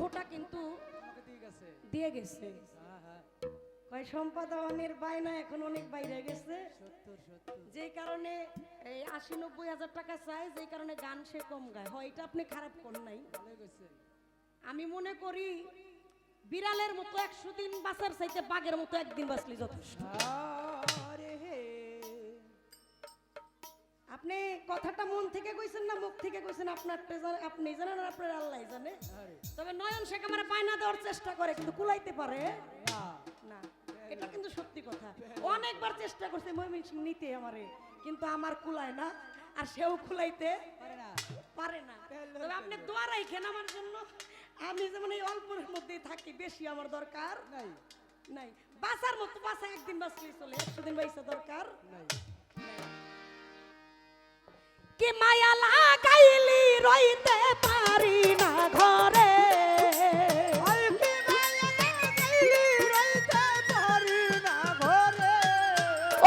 খোটা কিন্তু দিয়ে গেছে। কয় সম্পাদনের বায়না এখন অনেক বাইরে গেছে। যে কারণে, এই আশি নব্বই হাজার টাকা চাই, যে কারণে গান সে কম গায়। হয়, এটা আপনি খারাপ করেন নাই। আমি মনে করি, বিড়ালের মতো একশো দিন বাঁচার চাইতে বাঘের মতো একদিন বাঁচলি যথেষ্ট। আপনি কথাটা মন থেকে কইছেন না মুখ থেকে কইছেন আপনার আপনি জানেন আর আপনার আল্লাহ জানে। তবে নয়ন শেখ আমার পায়না দেওয়ার চেষ্টা করে কিন্তু কুলাইতে পারে। না। এটা কিন্তু সত্যি কথা। অনেকবার চেষ্টা করছে ময়মন সিং নিতে আমারে কিন্তু আমার কুলায় না আর সেও কুলাইতে পারে না। পারে না। তবে আপনি দোয়া রাখেন আমার জন্য। আমি যেমন এই অল্পের মধ্যেই থাকি বেশি আমার দরকার নাই। নাই। বাঁচার মতো বাঁচা একদিন বাঁচলেই চলে একশো দিন দরকার নাই। কি মায়া লাগাইলি রইতে পারি না ঘরে?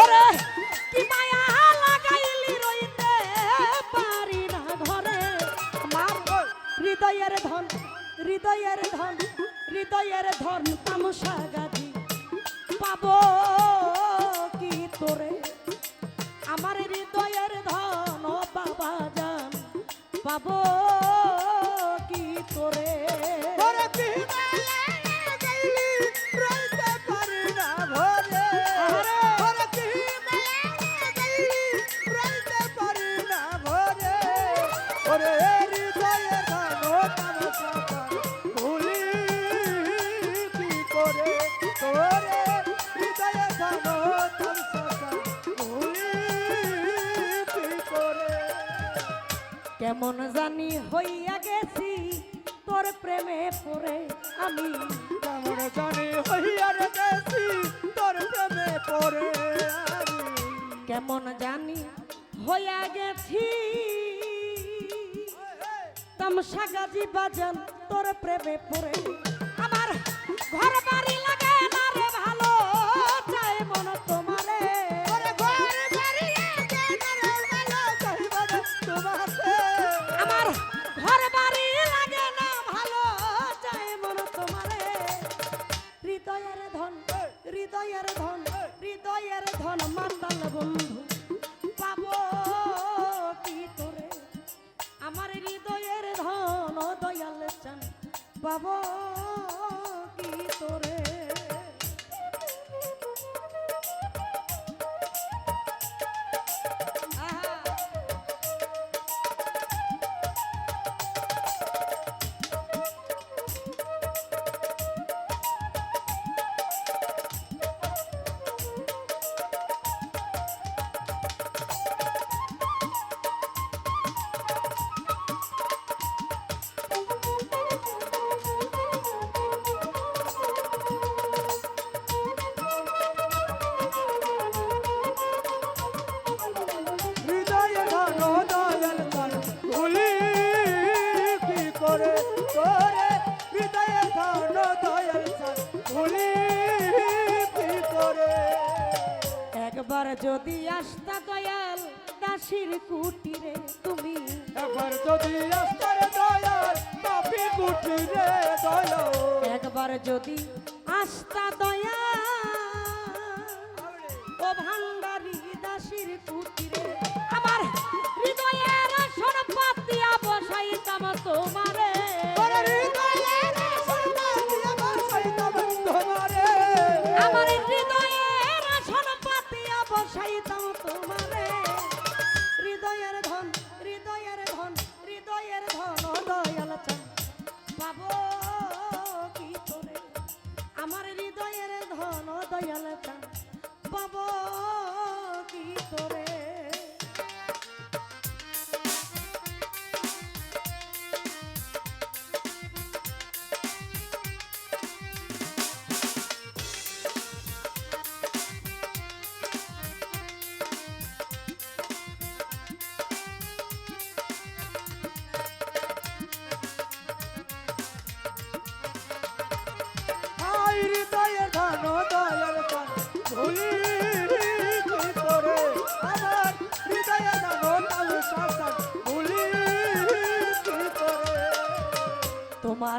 ওরে কি মায়া লাগাইলি রইতে পারি না ঘরে? আমার হৃদয়ের ধন হৃদয়ের ধন হৃদয়ের ধন তামসা গাজি পাবো কি করে? পারি না ঘরে কেমন জানি হইয়া গেছি তোর প্রেমে পড়ে আমি। কেমন জানি হইয়ার গেছি তোর প্রেমে পড়ে কেমন জানি হইয়া গেছি। তামসা গাজি বাজান তোর প্রেমে পড়ে। আমার ঘর বাড়ি পাবো। একবার যদি আসতা দয়াল দাসির কুটিরে তুমি। একবার যদি আসতা দয়াল দাসির কুটিরে দয়াল। একবার যদি আসতা দয়াল ও ভান্ডারি দাসির কুটিরে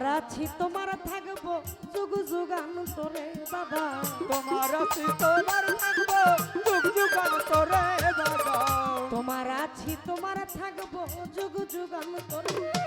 আছি তোমার থাকব। যুগ যুগান্তরে বাবা। তোমার আছি তোমার থাকব। যুগ যুগান্তরে বাবা। তোমার আছি তোমার থাকব। যুগ যুগান তোমার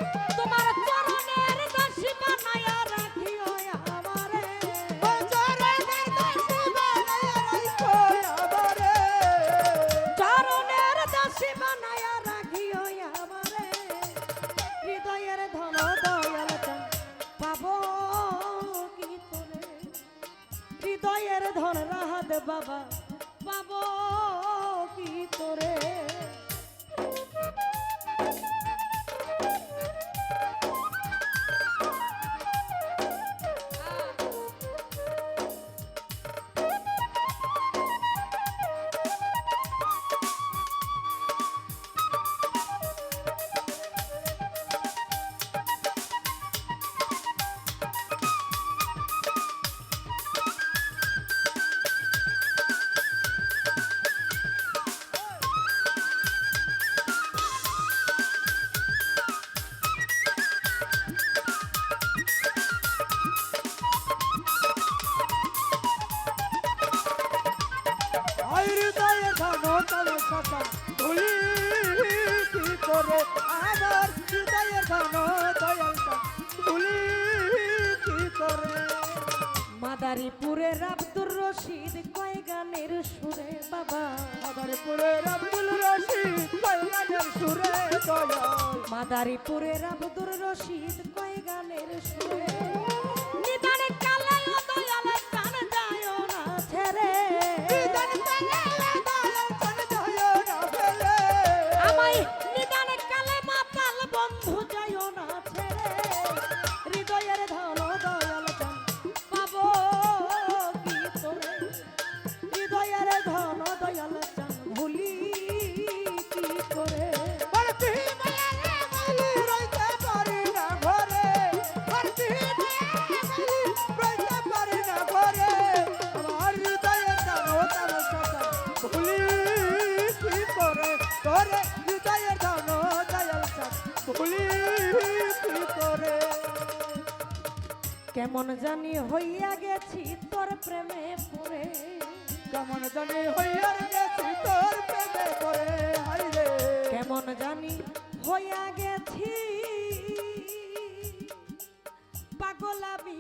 সকাল ভুলি কি করে আমার হৃদয়ে ধন দয়াল ভুলি কি করে? মাদারীপুরের আব্দুর রশিদ কয় গানের সুরে বাবা? মাদারীপুরের আব্দুল রশিদ কল্যাণের সুরে দয়াল। মাদারীপুরের আব্দুর রশিদ কয় গানের সুরে করে করে হৃদয়ে দয়াল ভুলি করে কেমন জানি হইয়া গেছি তোর প্রেমে পড়ে। কেমন জানি হইয়ার গেছি তোর প্রেমে করে হাইরে কেমন জানি হইয়া গেছি। পাগলামি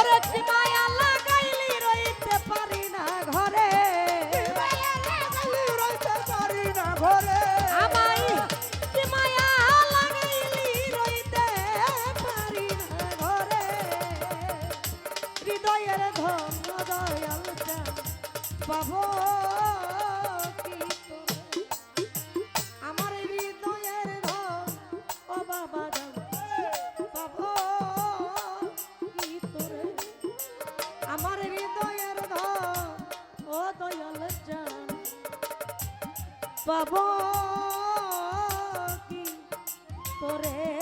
ওরে মায়া লাগাইলি রইতে পারি না ঘরে। রইতে পারি না ঘরে। আমায় মায়া লাগাইলি রইতে পারি না ঘরে। হৃদয়ের ধন দয়াল চান দয়াল চান পাবো কি তোরে?